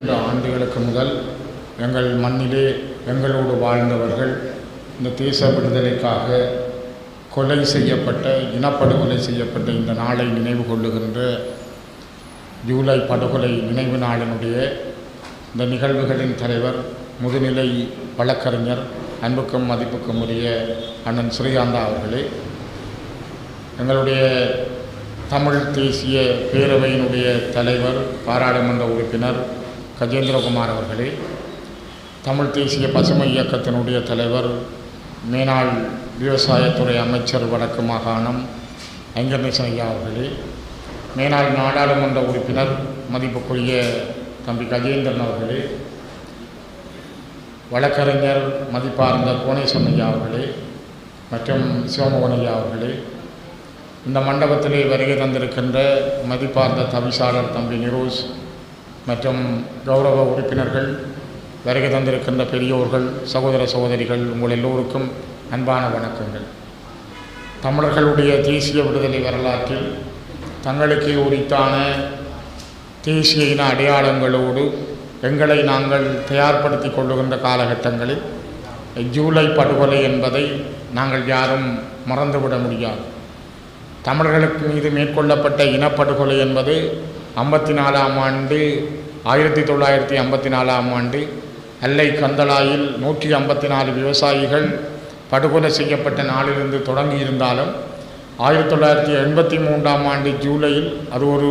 இந்த ஆண்டுகளுக்கு முதல் எங்கள் மண்ணிலே எங்களோடு வாழ்ந்தவர்கள் இந்த தேச விடுதலைக்காக கொலை செய்யப்பட்ட இனப்படுகொலை செய்யப்பட்ட இந்த நாளை நினைவு கொள்ளுகின்ற ஜூலை படுகொலை நினைவு நாளினுடைய இந்த நிகழ்வுகளின் தலைவர் முதுநிலை வழக்கறிஞர் அன்புக்கும் மதிப்புக்கும் உரிய அண்ணன் ஸ்ரீகாந்தா அவர்களே. எங்களுடைய தமிழ் தேசிய பேரவையினுடைய தலைவர் பாராளுமன்ற உறுப்பினர் கஜேந்திரகுமார் அவர்களே தமிழ் தேசிய பசுமை இயக்கத்தினுடைய தலைவர் மேனாள் விவசாயத்துறை அமைச்சர் வடக்கு மாகாணம் ஐங்கர்நேசன் ஐயா அவர்களே மேனாள் நாடாளுமன்ற உறுப்பினர் மதிப்புக்குரிய தம்பி கஜேந்திரன் அவர்களே வழக்கறிஞர் மதிப்பார்ந்த கோணேசன் ஐயா அவர்களே மற்றும் சிவமோகன் ஐயா அவர்களே இந்த மண்டபத்திலே வருகை தந்திருக்கின்ற மதிப்பார்ந்த தவிசாளர் தம்பி நிரோஸ் மற்றும் கௌரவ உறுப்பினர்கள் வருகை தந்திருக்கின்ற பெரியோர்கள் சகோதர சகோதரிகள் உங்கள் எல்லோருக்கும் அன்பான வணக்கங்கள். தமிழர்களுடைய தேசிய விடுதலை வரலாற்றில் தங்களுக்கே உரித்தான தேசிய இன அடையாளங்களோடு எங்களை நாங்கள் தயார்படுத்தி கொள்ளுகின்ற காலகட்டங்களில் ஜூலை படுகொலை என்பதை நாங்கள் யாரும் மறந்துவிட முடியாது. தமிழர்களுக்கு மீது மேற்கொள்ளப்பட்ட இனப்படுகொலை என்பது ஐம்பத்தி நாலாம் ஆண்டு ஆயிரத்தி தொள்ளாயிரத்தி ஐம்பத்தி நாலாம் ஆண்டு அல்லை கந்தளாயில் நூற்றி ஐம்பத்தி நாலு விவசாயிகள் படுகொலை செய்யப்பட்ட நாளிலிருந்து தொடங்கி இருந்தாலும் ஆயிரத்தி தொள்ளாயிரத்தி எண்பத்தி மூன்றாம் ஆண்டு ஜூலையில் அது ஒரு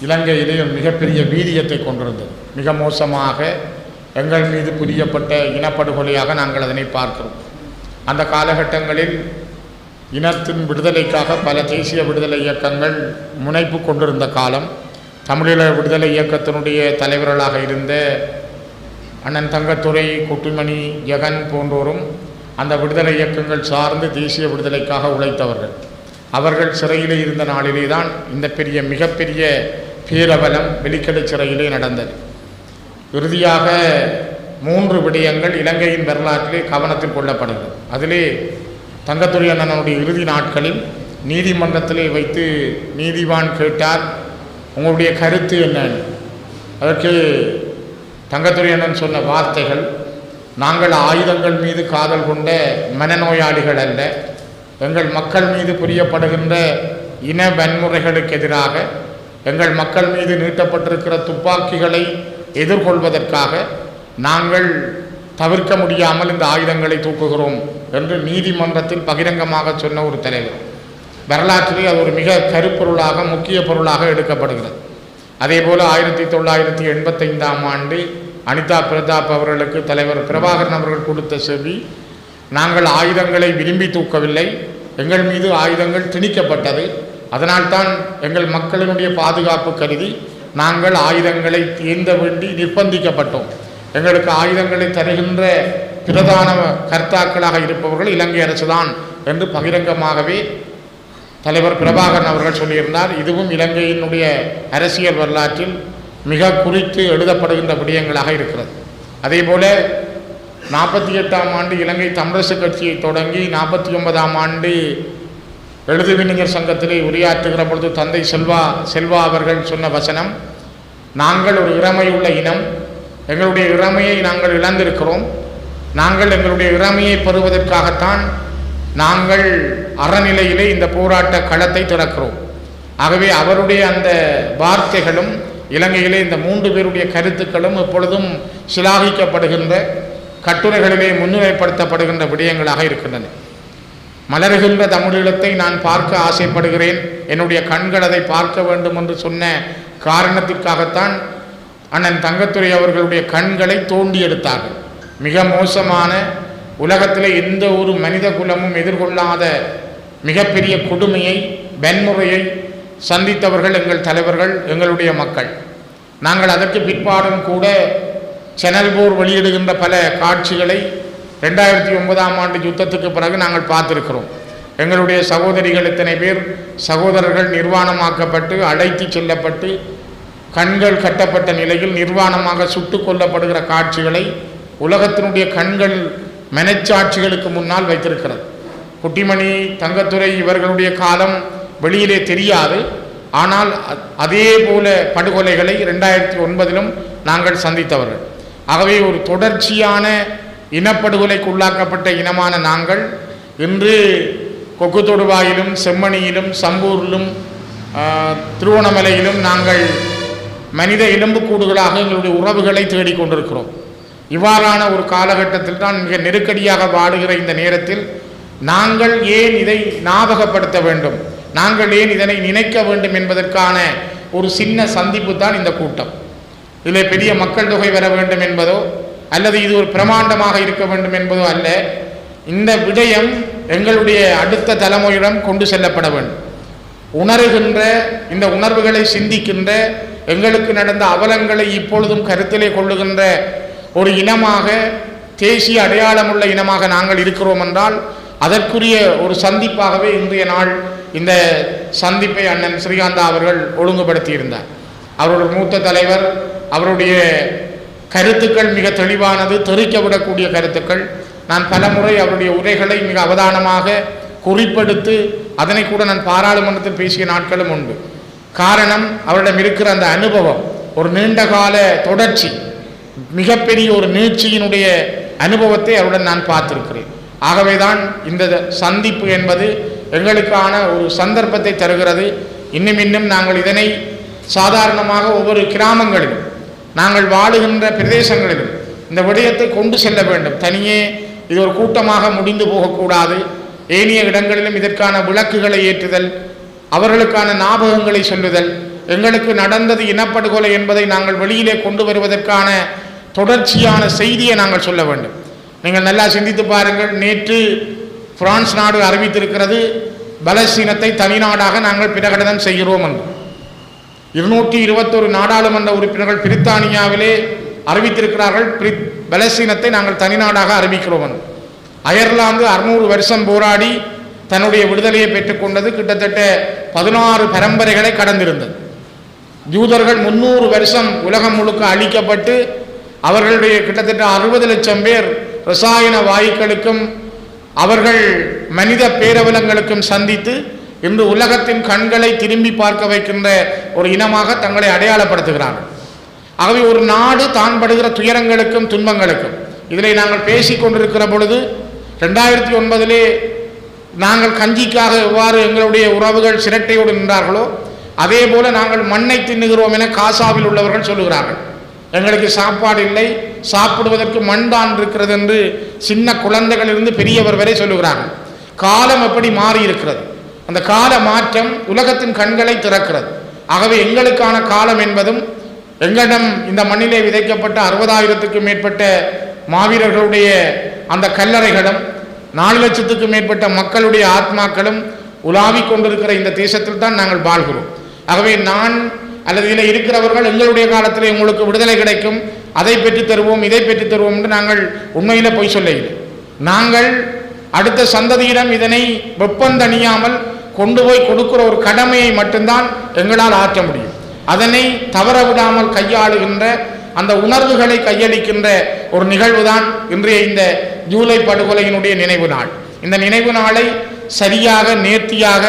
இலங்கையிலே மிகப்பெரிய வீரியத்தை கொண்டிருந்தது. மிக மோசமாக எங்கள் மீது புரியப்பட்ட இனப்படுகொலையாக நாங்கள் அதனை பார்க்கிறோம். அந்த காலகட்டங்களில் இனத்தின் விடுதலைக்காக பல தேசிய விடுதலை இயக்கங்கள் முனைப்பு கொண்டிருந்த காலம். தமிழீழ விடுதலை இயக்கத்தினுடைய தலைவர்களாக இருந்த அண்ணன் தங்கத்துறை குட்டிமணி ஜெகன் போன்றோரும் அந்த விடுதலை இயக்கங்கள் சார்ந்து தேசிய விடுதலைக்காக உழைத்தவர்கள். அவர்கள் சிறையிலே இருந்த நாளிலே தான் இந்த பெரிய மிகப்பெரிய பேரபலம் வெளிக்கடை சிறையிலே நடந்தது. இறுதியாக மூன்று விடயங்கள் இலங்கையின் வரலாற்றிலே கவனத்தில் கொள்ளப்படுகிறது. அதிலே தங்கத்துறை அண்ணனுடைய இறுதி நாட்களில் நீதிமன்றத்திலே வைத்து நீதிவான் கேட்டார் உங்களுடைய கருத்து என்ன? அதற்கு தங்கத்துறை அண்ணன் சொன்ன வார்த்தைகள் நாங்கள் ஆயுதங்கள் மீது காதல் கொண்ட மனநோயாளிகள் அல்ல எங்கள் மக்கள் மீது புரியப்படுகின்ற இன வன்முறைகளுக்கு எதிராக எங்கள் மக்கள் மீது நீட்டப்பட்டிருக்கிற துப்பாக்கிகளை எதிர்கொள்வதற்காக நாங்கள் தவிர்க்க முடியாமல் இந்த ஆயுதங்களை தூக்குகிறோம் என்று நீதிமன்றத்தில் பகிரங்கமாக சொன்ன ஒரு தலைவர். வரலாற்றிலே அது ஒரு மிக கருப்பொருளாக முக்கிய பொருளாக எடுக்கப்படுகிறது. அதே போல் ஆயிரத்தி தொள்ளாயிரத்தி எண்பத்தைந்தாம் ஆண்டு அனிதா பிரதாப் அவர்களுக்கு தலைவர் பிரபாகரன் அவர்கள் கொடுத்த செவி நாங்கள் ஆயுதங்களை விரும்பி தூக்கவில்லை. எங்கள் மீது ஆயுதங்கள் திணிக்கப்பட்டது. அதனால்தான் எங்கள் மக்களினுடைய பாதுகாப்பு கருதி நாங்கள் ஆயுதங்களை ஏந்த வேண்டி நிர்பந்திக்கப்பட்டோம். எங்களுக்கு ஆயுதங்களை தருகின்ற பிரதான கர்த்தாக்களாக இருப்பவர்கள் இலங்கை அரசுதான் என்று பகிரங்கமாகவே தலைவர் பிரபாகரன் அவர்கள் சொல்லியிருந்தார். இதுவும் இலங்கையினுடைய அரசியல் வரலாற்றில் மிக குறித்து எழுதப்படுகின்ற விடயங்களாக இருக்கிறது. அதே போல நாற்பத்தி எட்டாம் ஆண்டு இலங்கை தமிழரசு கட்சியை தொடங்கி நாற்பத்தி ஒன்பதாம் ஆண்டு எழுதுவிஞர் சங்கத்திலே உரையாற்றுகிற பொழுது தந்தை செல்வா செல்வா அவர்கள் சொன்ன வசனம் நாங்கள் ஒரு இறமையுள்ள இனம் எங்களுடைய இறமையை நாங்கள் இழந்திருக்கிறோம். நாங்கள் எங்களுடைய இறமையை பெறுவதற்காகத்தான் நாங்கள் அறநிலையிலே இந்த போராட்ட களத்தை திறக்கிறோம். ஆகவே அவருடைய அந்த வார்த்தைகளும் இலங்கையிலே இந்த மூன்று பேருடைய கருத்துக்களும் எப்பொழுதும் சிலாகிக்கப்படுகின்ற கட்டுரைகளிலே முன்னிலைப்படுத்தப்படுகின்ற விடயங்களாக இருக்கின்றன. மலர்கின்ற தமிழீழத்தை நான் பார்க்க ஆசைப்படுகிறேன். என்னுடைய கண்கள் அதை பார்க்க வேண்டும் என்று சொன்ன காரணத்திற்காகத்தான் அண்ணன் தங்கத்துறை அவர்களுடைய கண்களை தோண்டி எடுத்தார்கள். மிக மோசமான உலகத்தில் எந்த ஒரு மனித குலமும் எதிர்கொள்ளாத மிகப்பெரிய கொடுமையை வன்முறையை சந்தித்தவர்கள் எங்கள் தலைவர்கள் எங்களுடைய மக்கள். நாங்கள் அதற்கு பிற்பாடும் கூட செனல் போர் வெளியிடுகின்ற பல காட்சிகளை ரெண்டாயிரத்தி ஒன்பதாம் ஆண்டு யுத்தத்துக்கு பிறகு நாங்கள் பார்த்துருக்கிறோம். எங்களுடைய சகோதரிகள் இத்தனை பேர் சகோதரர்கள் நிர்வாணமாக்கப்பட்டு அழைத்து செல்லப்பட்டு கண்கள் கட்டப்பட்ட நிலையில் நிர்வாணமாக சுட்டு கொல்லப்படுகிற காட்சிகளை உலகத்தினுடைய கண்கள் மெனச்சாட்சிகளுக்கு முன்னால் வைத்திருக்கிறது. குட்டிமணி தங்கத்துறை இவர்களுடைய காலம் வெளியிலே தெரியாது. ஆனால் அதே போல படுகொலைகளை ரெண்டாயிரத்தி ஒன்பதிலும் நாங்கள் சந்தித்தவர்கள். ஆகவே ஒரு தொடர்ச்சியான இனப்படுகொலைக்கு உள்ளாக்கப்பட்ட இனமான நாங்கள் இன்று கொக்கு தொடுவாயிலும் செம்மணியிலும் சம்பூரிலும் திருவோணமலையிலும் நாங்கள் மனித எலும்புக்கூடுகளாக எங்களுடைய உறவுகளை தேடிக் கொண்டிருக்கிறோம் இவ்வாறான ஒரு காலகட்டத்தில் தான் மிக நெருக்கடியாக வாடுகிற இந்த நேரத்தில் நாங்கள் ஏன் இதை ஞாபகப்படுத்த வேண்டும்? நாங்கள் ஏன் இதனை நினைக்க வேண்டும் என்பதற்கான ஒரு சின்ன சந்திப்பு தான் இந்த கூட்டம். இதில் பெரிய மக்கள் தொகை வர வேண்டும் என்பதோ அல்லது இது ஒரு பிரமாண்டமாக இருக்க வேண்டும் என்பதோ அல்ல இந்த விடயம் எங்களுடைய அடுத்த தலைமுறையிடம் கொண்டு செல்லப்பட வேண்டும். உணர்கின்ற இந்த உணர்வுகளை சிந்திக்கின்ற எங்களுக்கு நடந்த அவலங்களை இப்பொழுதும் கருத்திலே கொள்ளுகின்ற ஒரு இனமாக தேசிய அடையாளமுள்ள இனமாக நாங்கள் இருக்கிறோம் என்றால் அதற்குரிய ஒரு சந்திப்பாகவே இன்றைய நாள் இந்த சந்திப்பை அண்ணன் ஸ்ரீகாந்தா அவர்கள் ஒழுங்குபடுத்தியிருந்தார். அவருடைய மூத்த தலைவர் அவருடைய கருத்துக்கள் மிக தெளிவானது தெறிக்க விடக்கூடிய கருத்துக்கள். நான் பலமுறை அவருடைய உரைகளை மிக அவதானமாக குறிப்பெடுத்து அதனை கூட நான் பாராளுமன்றத்தில் பேசிய நாட்களும் உண்டு. காரணம் அவரிடம் இருக்கிற அந்த அனுபவம். ஒரு நீண்ட கால தொடர்ச்சி மிகப்பெரிய ஒரு நீட்சியினுடைய அனுபவத்தை அவருடன் நான் பார்த்திருக்கிறேன். ஆகவேதான் இந்த சந்திப்பு என்பது எங்களுக்கான ஒரு சந்தர்ப்பத்தை தருகிறது. இன்னும் இன்னும் நாங்கள் இதனை சாதாரணமாக ஒவ்வொரு கிராமங்களிலும் நாங்கள் வாழுகின்ற பிரதேசங்களிலும் இந்த விடயத்தை கொண்டு செல்ல வேண்டும். தனியே இது ஒரு கூட்டமாக முடிந்து போகக்கூடாது. ஏனைய இடங்களிலும் இதற்கான விளக்குகளை ஏற்றுதல் அவர்களுக்கான ஞாபகங்களை சொல்லுதல். எங்களுக்கு நடந்தது இனப்படுகொலை என்பதை நாங்கள் வெளியிலே கொண்டு வருவதற்கான தொடர்ச்சியான செய்தியை நாங்கள் சொல்ல வேண்டும். நீங்கள் நல்லா சிந்தித்து பாருங்கள். நேற்று பிரான்ஸ் நாடு அறிவித்திருக்கிறது பலஸ்தீனத்தை தனிநாடாக நாங்கள் பிரகடனம் செய்கிறோம் என்று. இருநூற்றி இருபத்தொரு நாடாளுமன்ற உறுப்பினர்கள் பிரித்தானியாவிலே அறிவித்திருக்கிறார்கள் பிரி- பலஸ்தீனத்தை நாங்கள் தனிநாடாக அறிவிக்கிறோம் என்று. அயர்லாந்து அறுநூறு வருஷம் போராடி தன்னுடைய விடுதலையை பெற்றுக்கொண்டது கிட்டத்தட்ட பதினாறு பரம்பரைகளை கடந்திருந்தது. யூதர்கள் முன்னூறு வருஷம் உலகம் முழுக்க அழிக்கப்பட்டு அவர்களுடைய கிட்டத்தட்ட அறுபது லட்சம் பேர் ரசாயன வாயுக்களுக்கும் அவர்கள் மனித பேரவலங்களுக்கும் சந்தித்து இன்று உலகத்தின் கண்களை திரும்பி பார்க்க வைக்கின்ற ஒரு இனமாக தங்களை அடையாளப்படுத்துகிறார்கள். ஆகவே ஒரு நாடு தான் படுகிற துயரங்களுக்கும் துன்பங்களுக்கும் இதில் நாங்கள் பேசிக் கொண்டிருக்கிற பொழுது ரெண்டாயிரத்தி ஒன்பதிலே நாங்கள் கஞ்சிக்காக எவ்வாறு எங்களுடைய உறவுகள் சிரட்டையோடு நின்றார்களோ அதே போல நாங்கள் மண்ணை தின்னுகிறோம் என காசாவில் உள்ளவர்கள் சொல்லுகிறார்கள். எங்களுக்கு சாப்பாடு இல்லை சாப்பிடுவதற்கு மண் தான் இருக்கிறது என்று சின்ன குழந்தைகளிலிருந்து பெரியவர் வரை சொல்லுகிறார்கள். காலம் எப்படி மாறி இருக்கிறது அந்த கால மாற்றம் உலகத்தின் கண்களை திறக்கிறது. ஆகவே எங்களுக்கான காலம் என்பதும் எங்களிடம் இந்த மண்ணிலே விதைக்கப்பட்ட அறுபதாயிரத்துக்கும் மேற்பட்ட மாவீரர்களுடைய அந்த கல்லறைகளும் நாலு லட்சத்துக்கும் மேற்பட்ட மக்களுடைய ஆத்மாக்களும் உலாவிக் கொண்டிருக்கிற இந்த தேசத்தில் தான் நாங்கள் வாழ்கிறோம். ஆகவே நான் அல்லது இதில் இருக்கிறவர்கள் எங்களுடைய காலத்தில் உங்களுக்கு விடுதலை கிடைக்கும் அதை பெற்று தருவோம் இதை பெற்று தருவோம் என்று நாங்கள் உண்மையில் பொய் சொல்ல இல்லை நாங்கள் அடுத்த சந்ததியிடம் இதனை வெப்பந்தணியாமல் கொண்டு போய் கொடுக்கிற ஒரு கடமையை மட்டும்தான் எங்களால் ஆற்ற முடியும். அதனை தவற விடாமல் கையாளுகின்ற அந்த உணர்வுகளை கையளிக்கின்ற ஒரு நிகழ்வுதான் இன்றைய இந்த ஜூலை படுகொலையினுடைய நினைவு நாள். இந்த நினைவு நாளை சரியாக நேர்த்தியாக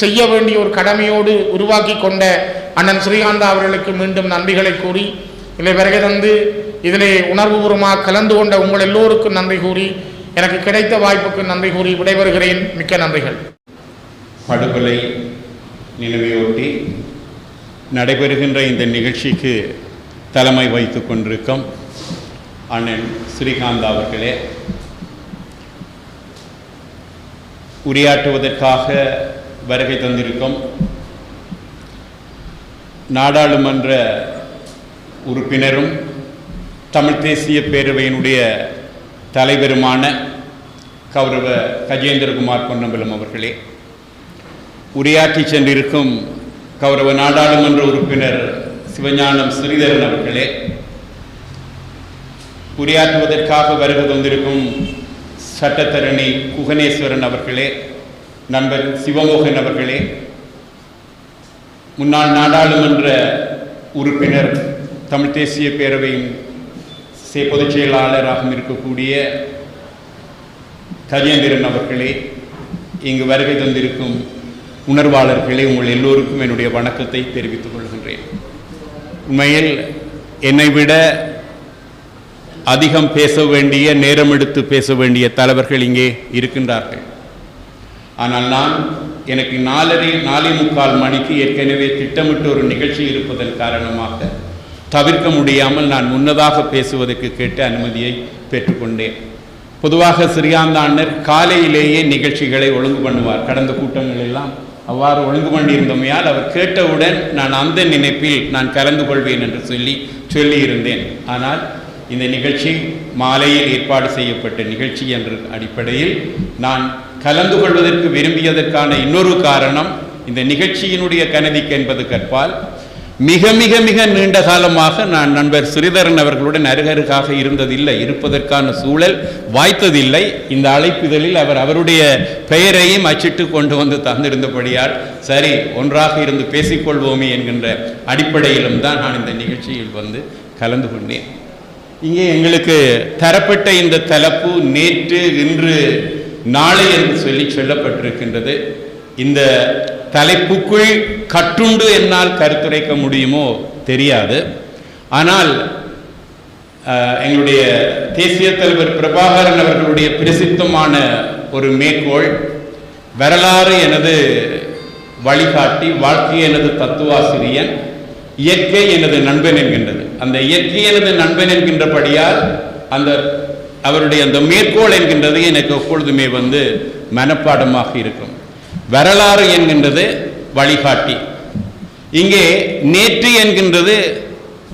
செய்ய வேண்டிய ஒரு கடமையோடு உருவாக்கி கொண்ட அண்ணன் ஸ்ரீகாந்தா அவர்களுக்கு மீண்டும் நன்றிகளை கூறி இதில் பிறகு தந்து இதிலே உணர்வுபூர்வமாக கலந்து கொண்ட உங்கள் எல்லோருக்கும் நன்றி கூறி எனக்கு கிடைத்த வாய்ப்புக்கு நன்றி கூறி விடைபெறுகிறேன். மிக்க நன்றிகள். படுகொலை நினைவையொட்டி நடைபெறுகின்ற இந்த நிகழ்ச்சிக்கு தலைமை வைத்து கொண்டிருக்கும் அண்ணன் ஸ்ரீகாந்த் அவர்களே உரையாற்றுவதற்காக வருகை தந்திருக்கும் நாடாளுமன்ற உறுப்பினரும் தமிழ் தேசிய பேரவையினுடைய தலைவருமான கௌரவ கஜேந்திரகுமார் பொன்னம்பலம் அவர்களே உரையாற்றி சென்றிருக்கும் கௌரவ நாடாளுமன்ற உறுப்பினர் சிவஞானம் ஸ்ரீதரன் அவர்களே உரையாற்றுவதற்காக வருகை தந்திருக்கும் சட்டத்தரணி குகனேஸ்வரன் அவர்களே நண்பர் சிவமோகன் அவர்களே முன்னாள் நாடாளுமன்ற உறுப்பினர் தமிழ் தேசிய பேரவையின் பொதுச் செயலாளராகவும் இருக்கக்கூடிய கஜேந்திரன் அவர்களே இங்கு வருகை தந்திருக்கும் உணர்வாளர்களே உங்கள் எல்லோருக்கும் என்னுடைய வணக்கத்தை தெரிவித்துக் கொள்கின்றேன். உண்மையில் என்னை விட அதிகம் பேச வேண்டிய நேரம் எடுத்து பேச வேண்டிய தலைவர்கள் இங்கே இருக்கின்றார்கள். ஆனால் நான் எனக்கு நாலரை நாலே முக்கால் மணிக்கு ஏற்கனவே திட்டமிட்ட ஒரு நிகழ்ச்சி இருப்பதன் காரணமாக தவிர்க்க முடியாமல் நான் முன்னதாக பேசுவதற்கு கேட்டு அனுமதியை பெற்றுக்கொண்டேன். பொதுவாக சிறியாந்த அண்ணர் காலையிலேயே நிகழ்ச்சிகளை ஒழுங்கு பண்ணுவார். கடந்த கூட்டங்களெல்லாம் அவ்வாறு ஒழுங்கு கொண்டிருந்தமையால் அவர் கேட்டவுடன் நான் அந்த நினைப்பில் நான் கலந்து கொள்வேன் என்று சொல்லி சொல்லியிருந்தேன். ஆனால் இந்த நிகழ்ச்சி மாலையில் ஏற்பாடு செய்யப்பட்ட நிகழ்ச்சி என்ற அடிப்படையில் நான் கலந்து கொள்வதற்கு விரும்பியதற்கான இன்னொரு காரணம் இந்த நிகழ்ச்சியினுடைய கனதிக்கு என்பது கற்பால் மிக மிக மிக நீண்ட காலமாக நான் நண்பர் ஸ்ரீதரன் அவர்களுடன் அருகருகாக இருந்ததில்லை. இருப்பதற்கான சூழல் வாய்த்ததில்லை. இந்த அழைப்பிதழில் அவர் அவருடைய பெயரையும் அச்சிட்டு கொண்டு வந்து தந்திருந்தபடியால் சரி ஒன்றாக இருந்து பேசிக்கொள்வோமே என்கின்ற அடிப்படையிலும் தான் நான் இந்த நிகழ்ச்சியில் வந்து கலந்து கொண்டேன். இங்கே எங்களுக்கு தரப்பட்ட இந்த தலைப்பு நேற்று இன்று நாளை என்று சொல்லி சொல்லப்பட்டிருக்கின்றது. இந்த தலைப்புக்குள் கட்டுண்டு என்னால் கருத்துரைக்க முடியுமோ தெரியாது. ஆனால் எங்களுடைய தேசிய தலைவர் பிரபாகரன் அவர்களுடைய பிரசித்தமான ஒரு மேற்கோள் வரலாறு எனது வழிகாட்டி வாழ்க்கை எனது தத்துவாசிரியன் இயற்கை எனது நண்பன் என்கின்றது. அந்த இயற்கை எனது நண்பன் என்கின்றபடியால் அந்த அவருடைய அந்த மேற்கோள் என்கின்றது எனக்கு எப்பொழுதுமே வந்து மனப்பாடமாக இருக்கும். வரலாறு என்கின்றது வழிகாட்டி. இங்கே நேற்று என்கின்றது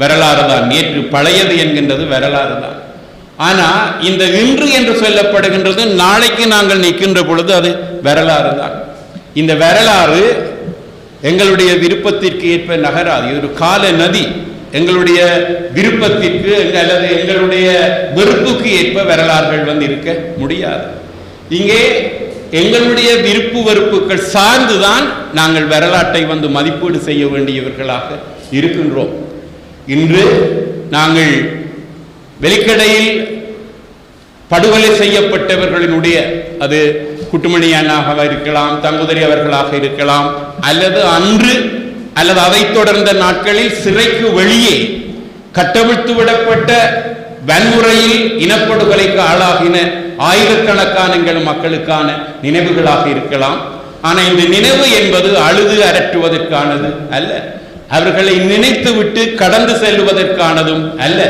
வரலாறு தான். நேற்று பழையது என்கின்றது வரலாறு தான். ஆனால் இந்த இன்று என்று சொல்லப்படுகின்றது நாளைக்கு நாங்கள் நிற்கின்ற பொழுது அது வரலாறு தான். இந்த வரலாறு எங்களுடைய விருப்பத்திற்கு ஏற்ப நகராது. இது ஒரு கால நதி. எங்களுடைய விருப்பத்திற்கு அல்லது எங்களுடைய வெறுப்புக்கு ஏற்ப வரலாறுகள் வந்து இருக்க முடியாது. இங்கே எங்களுடைய விருப்பு வெறுப்புகள் சார்ந்துதான் நாங்கள் வரலாற்றை வந்து மதிப்பீடு செய்ய வேண்டியவர்களாக இருக்கின்றோம். இன்று நாங்கள் வெளிக்கடையில் படுகொலை செய்யப்பட்டவர்களினுடைய அது குட்டுமணியானாக இருக்கலாம் தங்குதரி அவர்களாக இருக்கலாம் அல்லது அன்று அல்லது அதைத் தொடர்ந்த நாட்களில் சிறைக்கு வெளியே கட்டவிழ்த்து விடப்பட்ட வன்முறையில் இனப்படுகொலைக்கு ஆளாகின ஆயிரக்கணக்கான எங்கள் மக்களுக்கான நினைவுகளாக இருக்கலாம். ஆனால் இந்த நினைவு என்பது அழுது அரற்றுவதற்கானது அல்ல. அவர்களை நினைத்துவிட்டு கடந்து செல்வதற்கானதும் அல்ல.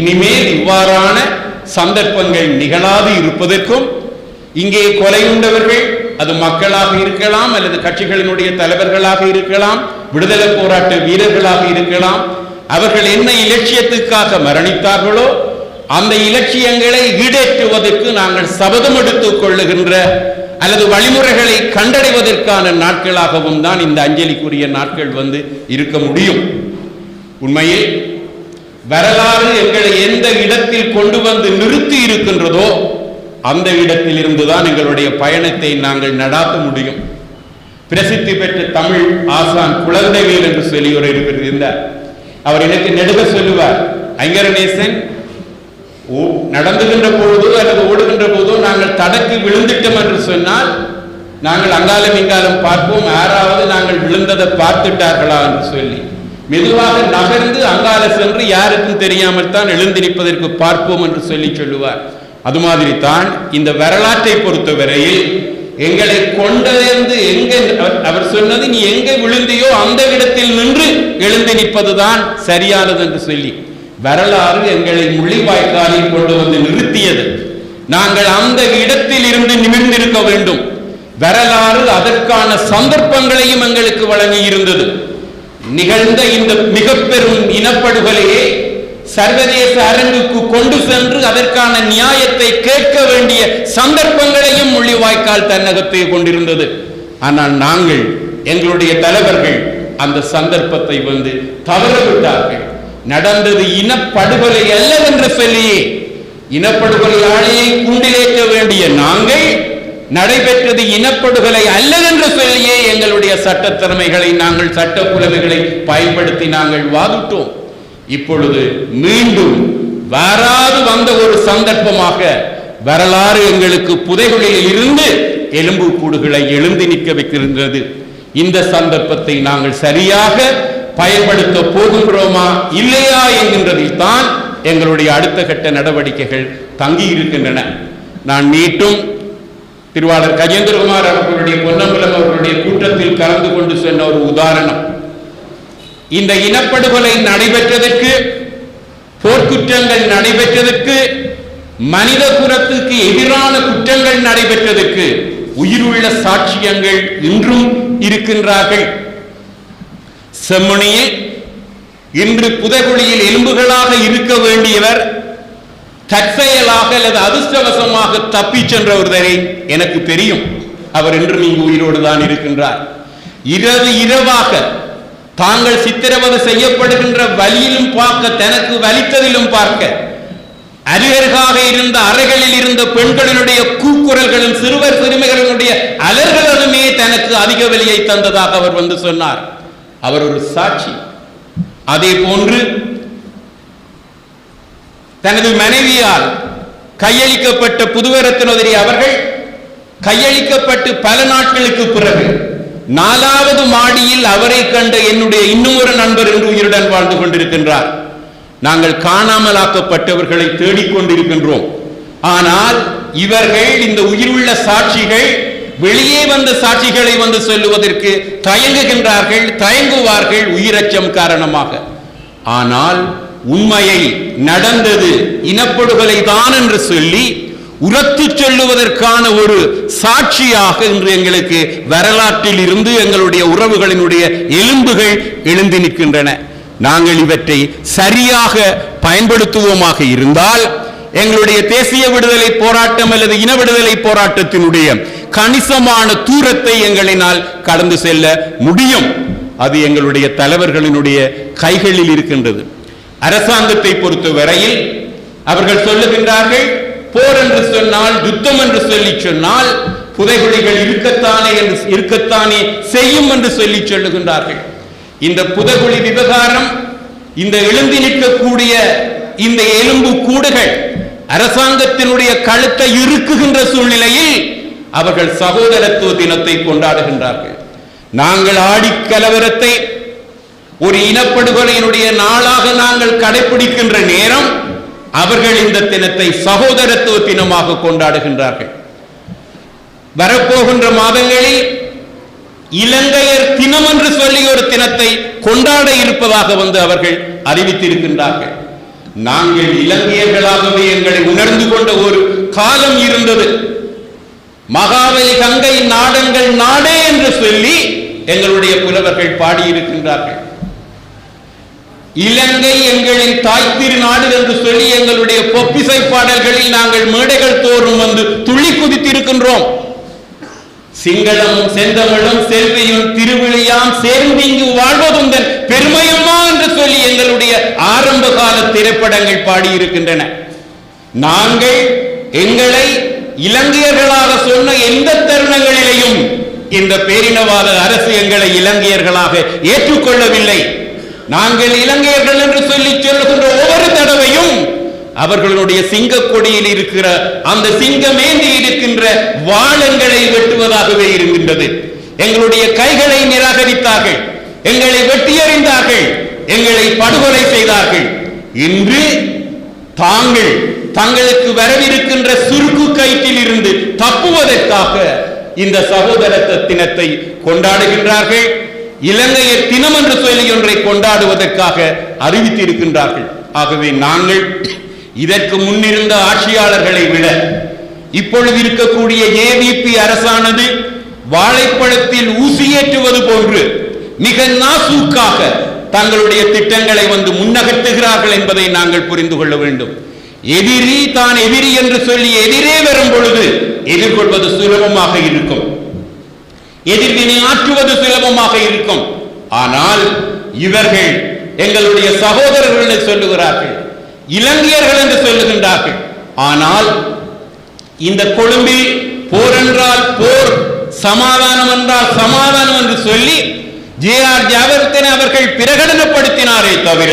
இனிமேல் இவ்வாறான சந்தர்ப்பங்கள் நிகழாது இருப்பதற்கும் இங்கே கொலை உண்டவர்கள் அது மக்களாக இருக்கலாம் அல்லது கட்சிகளினுடைய தலைவர்களாக இருக்கலாம் விடுதலை போராட்ட வீரர்களாக இருக்கலாம். அவர்கள் என்ன இலட்சியத்துக்காக மரணித்தார்களோ அந்த இலட்சியங்களை ஈடேற்றுவதற்கு நாங்கள் சபதம் எடுத்துக் கொள்ளுகின்ற அல்லது வழிமுறைகளை கண்டடைவதற்கான நாட்களாகவும் தான் இந்த அஞ்சலிக்குரிய நாட்கள் வந்து இருக்க முடியும். உண்மையில் வரலாறு எங்களை எந்த இடத்தில் கொண்டு வந்து நிறுத்தி இருக்கின்றதோ அந்த இடத்தில் இருந்துதான் எங்களுடைய பயணத்தை நாங்கள் நடாத்த முடியும். பிரசித்தி பெற்ற தமிழ் ஆசான் குழந்தைவேல் என்று சொல்லி ஒரு இருவர் இருந்தார் அவர் எனக்கு நெடுக சொல்லுவார் ஐங்கரநேசன் நடந்துகின்ற பொழுதோ அல்லது ஓடுகின்ற போதோ நாங்கள் தடக்கு விழுந்துட்டோம் என்று சொன்னால் நாங்கள் அங்காலம் இங்காலம் பார்ப்போம் யாராவது நாங்கள் விழுந்ததை பார்த்துட்டார்களா என்று சொல்லி. மெதுவாக நகர்ந்து அங்கால சென்று யாருக்கும் தெரியாமல் தான் எழுந்து நிற்பதற்கு பார்ப்போம் என்று சொல்லி சொல்லுவார். அது மாதிரி தான் இந்த வரலாற்றை பொறுத்தவரையில் எங்களை கொண்டதென்று எங்க அவர்- அவர் சொன்னது நீ எங்க விழுந்தியோ அந்த இடத்தில் நின்று எழுந்து நிற்பதுதான் சரியானது என்று சொல்லி. வரலாறு எங்களை முள்ளிவாய்க்காலில் கொண்டு வந்து நிறுத்தியது. நாங்கள் அந்த இடத்தில் இருந்து நிமிர்ந்திருக்க வேண்டும். வரலாறு அதற்கான சந்தர்ப்பங்களையும் எங்களுக்கு வழங்கி இருந்தது நிகழ்ந்த இந்த மிக பெரும் இனப்படுகொலையை சர்வதேச அரங்குக்கு கொண்டு சென்று அதற்கான நியாயத்தை கேட்க வேண்டிய சந்தர்ப்பங்களையும் முள்ளிவாய்க்கால் தன்னகத்தை கொண்டிருந்தது. ஆனால் நாங்கள் எங்களுடைய தலைவர்கள் அந்த சந்தர்ப்பத்தை வந்து தவறவிட்டார்கள். நடந்தது இனப்படுகொலை அல்லவென்று சொல்லியே இனப்படுகொலையாளியை கூண்டிலேற்ற வேண்டிய நாங்கள் நடைபெற்றது இனப்படுகொலை அல்லவென்று சொல்லியே எங்களுடைய சட்டத்திறமைகளை நாங்கள் சட்ட புலமைகளை பயன்படுத்தி நாங்கள் வாதிட்டோம். இப்பொழுது மீண்டும் வராது வந்த ஒரு சந்தர்ப்பமாக வரலாறு எங்களுக்கு புதைகுழியில் இருந்து எலும்பு கூடுகளை எழுந்து நிற்க வைக்கின்றது இந்த சந்தர்ப்பத்தை நாங்கள் சரியாக பயன்படுத்த போகின்றோமா இல்லையா என்கின்றதில் தான் எங்களுடைய அடுத்த கட்ட நடவடிக்கைகள் தங்கி இருக்கின்றன நான் மீட்டும் திருவாளர் கஜேந்திரகுமார் அவர்களுடைய பொன்னம்பலம் அவர்களுடைய கூட்டத்தில் கலந்து கொண்டு சொன்ன ஒரு உதாரணம். இந்த இனப்படுகொலை நடைபெற்றதற்கு போர்க்குற்றங்கள் நடைபெற்றதற்கு மனித குலத்துக்கு எதிரான குற்றங்கள் நடைபெற்றதற்கு உயிருள்ள சாட்சியங்கள் இன்றும் இருக்கின்றார்கள். செம்மணியில் இன்று புதகுழியில் எலும்புகளாக இருக்க வேண்டியவர் தற்செயலாக அல்லது அதிர்ஷ்டவசமாக தப்பிச் சென்ற ஒருவரை எனக்கு தெரியும். அவர் இன்றும் இங்கு உயிரோடு தான் இருக்கின்றார். இரவு இரவாக தாங்கள் சித்திரவதை செய்யப்படுகின்ற வழியிலும் பார்க்க தனக்கு வலித்ததிலும் பார்க்க அருகருகாக இருந்த அறைகளில் இருந்த பெண்களினுடைய கூக்குரல்களும் சிறுவர் சிறுமிகளினுடைய அலர்களுமே தனக்கு அதிக வலியை தந்ததாக அவர் வந்து சொன்னார். அவர் ஒரு சாட்சி. அதே போன்று தனது மனைவியால் கையளிக்கப்பட்ட புதுவரத்தினோதரி அவர்கள் கையளிக்கப்பட்டு பல நாட்களுக்கு பிறகு நாலாவது மாடியில் அவரை கண்ட என்னுடைய இன்னும் ஒரு நண்பர் என்று உயிருடன் வாழ்ந்து கொண்டிருக்கின்றார். நாங்கள் காணாமலாக்கப்பட்டவர்களை தேடிக்கொண்டிருக்கின்றோம். ஆனால் இவர்கள் இந்த உயிருள்ள சாட்சிகள் வெளியே வந்த சாட்சிகளை வந்து சொல்லுவதற்கு தயங்குகின்றார்கள் தயங்குவார்கள் உயிரச்சம் காரணமாக. ஆனால் உண்மையை நடந்தது இனப்படுகொலை தான் என்று சொல்லி உரத்து சொல்லுவதற்கான ஒரு சாட்சியாக இன்று எங்களுக்கு வரலாற்றில் இருந்து எங்களுடைய உறவுகளினுடைய எலும்புகள் எழுந்து நிற்கின்றன. நாங்கள் இவற்றை சரியாக பயன்படுத்துவோமாக இருந்தால் எங்களுடைய தேசிய விடுதலை போராட்டம் அல்லது இன விடுதலை போராட்டத்தினுடைய கணிசமான தூரத்தை எங்களினால் கடந்து செல்ல முடியும். அது எங்களுடைய தலைவர்களினுடைய கைகளில் இருக்கின்றது. அரசாங்கத்தை பொறுத்த வரையில் அவர்கள் சொல்லுகின்றார்கள் போர் என்று சொன்னால் யுத்தம் என்று சொல்லி சொன்னால் புதைகுழிகள் இருக்கத்தானே என்று இருக்கத்தானே செய்யும் என்று சொல்லி சொல்லுகின்றார்கள். இந்த புதைகுழி விவகாரம் இந்த எழுந்தி நிற்கக்கூடிய இந்த எலும்பு கூடுகள் அரசாங்கத்தினுடைய கழுத்தை இருக்குகின்ற சூழ்நிலையில் அவர்கள் சகோதரத்துவ தினத்தை கொண்டாடுகின்றார்கள். நாங்கள் ஆடி கலவரத்தை ஒரு இனப்படுகொலையினுடைய நாளாக நாங்கள் கடைபிடிக்கின்ற நேரம் அவர்கள் இந்த தினத்தை சகோதரத்துவ தினமாக கொண்டாடுகின்றார்கள். வரப்போகின்ற மாதங்களில் இலங்கையர் தினம் என்று சொல்லி ஒரு தினத்தை கொண்டாட இருப்பதாக வந்து அவர்கள் அறிவித்திருக்கின்றார்கள். நாங்கள் இலங்கையர்களாகவே எங்களை உணர்ந்து கொண்ட ஒரு காலம் இருந்தது. மகாபலி கங்கை நாடங்கள் நாடே என்று சொல்லி எங்களுடைய புலவர்கள் பாடியிருக்கின்றார்கள். இலங்கை எங்களின் தாய் திருநாடு என்று சொல்லி எங்களுடைய பொப்பிசை பாடல்களில் நாங்கள் மேடைகள் தோறும் வந்து துள்ளி குதித்திருக்கின்றோம். சிங்களமும் செந்தமிழும் செல்வியும் திருவிழியாம் சேர்ந்து இங்கு வாழ்வதுந்தன் பெருமையம்மா என்று சொல்லி எங்களுடைய ஆரம்ப கால திரைப்படங்கள் பாடியிருக்கின்றன. நாங்கள் எங்களை இலங்கையர்களாக சொன்ன எந்த தருணங்களிலேயும் இந்த பேரினவாத அரசு எங்களை இலங்கையர்களாக ஏற்றுக்கொள்ளவில்லை. நாங்கள் இலங்கையர்கள் என்று சொல்லி சொல்லுகின்ற ஒவ்வொரு தடவையும் அவர்களுடைய சிங்க கொடியில் இருக்கிற அந்த சிங்கமேந்தி இருக்கின்ற வாழங்களை வெட்டுவதாகவே இருக்கின்றது. எங்களுடைய கைகளை நிராகரித்தார்கள். எங்களை வெட்டியறிந்தார்கள். எங்களை படுகொலை செய்தார்கள். இன்று தாங்கள் தங்களுக்கு வரவிருக்கின்ற சுருக்கு கயிற்றில் இருந்து தப்புவதற்காக இந்த சகோதரத்த தினத்தை கொண்டாடுகின்றார்கள். இலங்கையர் தினம் என்று சொல்லி ஒன்றை கொண்டாடுவதற்காக அறிவித்திருக்கின்றார்கள். ஆகவே நாங்கள் இதற்கு முன்னிருந்த ஆட்சியாளர்களை விட இப்பொழுது இருக்கக்கூடிய ஏவிபி அரசானது வாழைப்பழத்தில் ஊசியேற்றுவது போன்று மிக நாசூக்காக தங்களுடைய திட்டங்களை வந்து முன்னகர்த்துகிறார்கள் என்பதை நாங்கள் புரிந்து கொள்ள வேண்டும். எதிரி தான் எதிரி என்று சொல்லி எதிரே வரும் பொழுது எதிர்கொள்வது சுலபமாக இருக்கும். எதிர்வினை ஆற்றுவது சுலபமாக இருக்கும். ஆனால் இவர்கள் எங்களுடைய சகோதரர்கள் என்று சொல்லுகிறார்கள் இலங்கையர்கள் என்று சொல்லுகின்றார்கள். ஆனால் இந்த கொழும்பில் போர் என்றால் போர் சமாதானம் என்றால் சமாதானம் என்று சொல்லி ஜே ஆர் ஜாவர்தன் அவர்கள் பிரகடனப்படுத்தினாரே தவிர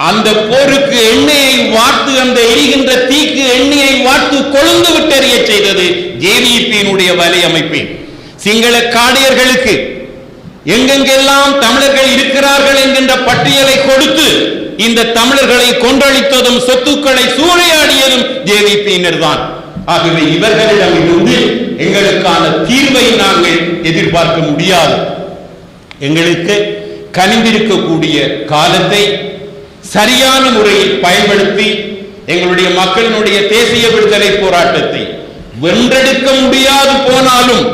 அந்த போருக்கு எண்ணெயை வார்த்து அந்த எரிகின்ற தீக்கு எண்ணெயை வார்த்து கொழுந்து விட்டறிய செய்தது ஜேவிபியினுடைய வலையமைப்பே சிங்கள காடையர்களுக்கு எங்கெங்கெல்லாம் தமிழர்கள் இருக்கிறார்கள் என்கின்ற பட்டியலை கொடுத்து இந்த தமிழர்களை கொன்றளித்ததும் சொத்துக்களை சூறையாடியதும் ஜேவிபியினர் தான் ஆகவே இவர்களிடமிருந்து எங்களுக்கான தீர்வை நாங்கள் எதிர்பார்க்க முடியாது. எங்களுக்கு கனிந்திருக்கக்கூடிய காலத்தை சரியான முறையில் பயன்படுத்தி எங்களுடைய மக்களினுடைய தேசிய விடுதலை போராட்டத்தை வென்றெடுக்க முடியாது போனாலும்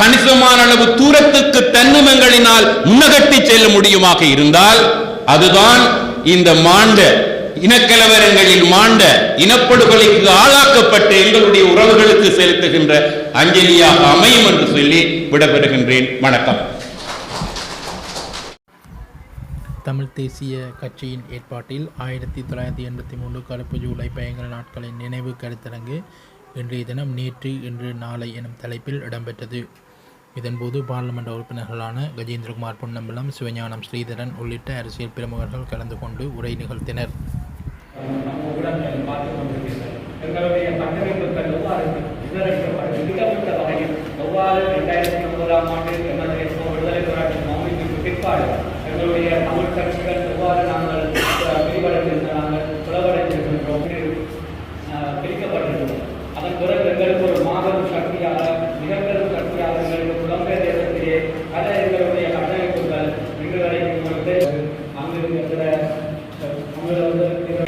கணிசமான அளவு தூரத்துக்கு தன்னுமங்களினால் முன்னகட்டி செல்ல முடியுமாக இருந்தால் அதுதான் இந்த மாண்ட இனக்கலவரங்களில் மாண்ட இனப்படுகொலைக்கு ஆளாக்கப்பட்ட எங்களுடைய உறவுகளுக்கு செலுத்துகின்ற அஞ்சலியாக அமையும் என்று சொல்லி விடைபெறுகின்றேன். வணக்கம். தமிழ் தேசிய கட்சியின் ஏற்பாட்டில் ஆயிரத்தி தொள்ளாயிரத்தி எண்பத்தி மூன்று கருப்பு ஜூலை பயங்கர நாட்களின் நினைவு கருத்தரங்கு இன்றைய தினம் நேற்று இன்று நாளை எனும் தலைப்பில் இடம்பெற்றது. இதன்போது பாராளுமன்ற உறுப்பினர்களான கஜேந்திரகுமார் பொன்னம்பலம் சிவஞானம் ஸ்ரீதரன் உள்ளிட்ட அரசியல் பிரமுகர்கள் கலந்து கொண்டு உரை நிகழ்த்தினர். எவ்வாறு இரண்டாயிரத்தி ஒன்பதாம் ஆண்டு விடுதலை போராட்டம் பிற்பாடு எங்களுடைய தமிழ் கட்சிகள் எவ்வாறு நாங்கள் அஹ், புலவடைந்திருக்கின்றோம் அஹ், பிரிக்கப்பட்டிருக்கிறோம் அதன் பிறகு எங்களுக்கு ஒரு மாபெரும் சக்தியாக மிகப்பெரும் சக்தியாக எங்களுக்கு புலம்பெயர் தேசத்திலே பல எங்களுடைய கட்டமைப்புகள் இன்று வரை அங்கிருந்து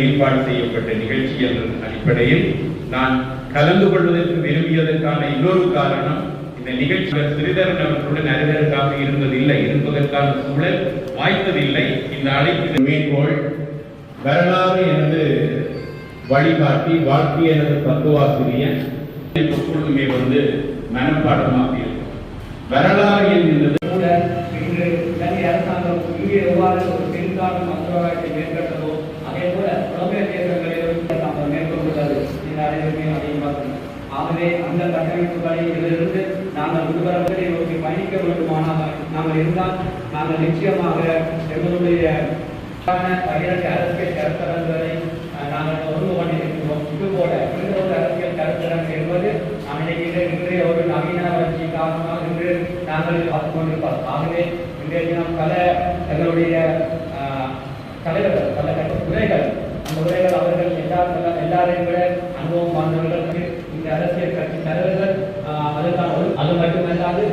ஏற்பாடு செய்யப்பட்ட நிகழ்ச்சி என்ற அடிப்படையில் நான் கலந்து கொள்வதற்கு விரும்பியதற்கான இன்னொரு காரணம் இந்த நிகழ்ச்சியில் ஸ்ரீதரன் அவர்களுடன் அறிவதற்காக இருந்ததில்லை. இருப்பதற்கான சூழல் வாய்ப்பதில்லை இந்த அழைப்பு மேற்கோள் வரலாறு எனது வழிகாட்டி வாழ்க்கை எனது தத்துவாசிரியன் எப்பொழுதுமே வந்து மனப்பாடமாக இருக்கும் வரலாறு என்கின்றது கூட இன்று இலங்கை அரசாங்கம் இங்கே எவ்வாறு ஒரு பெருங்கால மசோதாவை மேற்கொண்டதோ அதே போல புலம்பெயர் தேசங்களிலும் தாங்கள் மேற்கொண்டுள்ளது. இந்த அனைவருமே அதையும் பார்க்கணும். ஆகவே அந்த கட்டமைப்புகளை இதிலிருந்து நாங்கள் விடுபரவர்களை நோக்கி பயணிக்க வேண்டுமானால் நாங்கள் இருந்தால் நாங்கள் நிச்சயமாக எங்களுடைய பகிரங்க அரசியல் கருத்தரங்களை நாங்கள் ஒழுங்கு பண்ணியிருக்கிறோம் இதுபோல இந்த ஒரு அரசியல் கருத்தரங்கு என்பது அன்றைக்கு இன்றைய ஒரு நவீன வளர்ச்சி காரணமாக இன்று நாங்கள் பார்த்துக் கொண்டிருப்போம். ஆகவே இன்றைய தினம் பல எங்களுடைய தலைவர்கள் பல கட்சி உரைகள் அந்த உரைகள் அவர்கள் எல்லா எல்லாரையும் விட அனுபவம் வாழ்ந்தவர்களுக்கு இந்த அரசியல் கட்சி தலைவர்கள் அஹ், அதற்கான ஒரு- அது மட்டுமல்லாது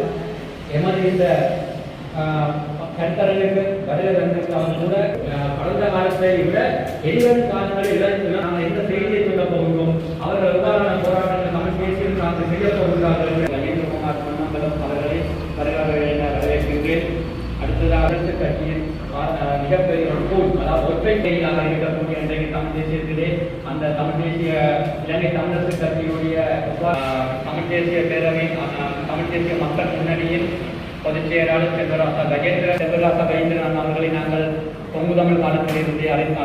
எமது இந்த ஆஹ், கருத்தரங்குக்கு கூட கடந்த காலத்தை விட எதிர்வரும் காலங்களில் இளைஞர்கள் நாங்கள் எந்த செய்தியை சொல்ல போகிறோம் அவர்கள் எவ்வாறான போராட்டங்கள் தமிழ் பேசியில் நாங்கள் செய்ய போகிறார்கள் என்று கஜேந்திரகுமார் பொன்னம்பலம் அவர்களை வருகிறார்கள் என வரவேற்கின்றேன். அடுத்ததாக கட்சியின் மிகப்பெரிய ஒரு தூண் அதாவது ஒற்றை கையிலாக இருக்கக்கூடிய இன்றைக்கு தமிழ் தேசியத்திலே அந்த தமிழ் தேசிய இலங்கை தமிழரசு கட்சியுடைய தமிழ் தேசிய பேரவை தமிழ் தேசிய மக்கள் முன்னணியின் பொதுச் செயலாளர் செல்வராசா கஜேந்திர செல்வராசா கஜேந்திரன் அவர்களை நாங்கள் பொங்கு தமிழ் காலத்திலிருந்தே அழைத்து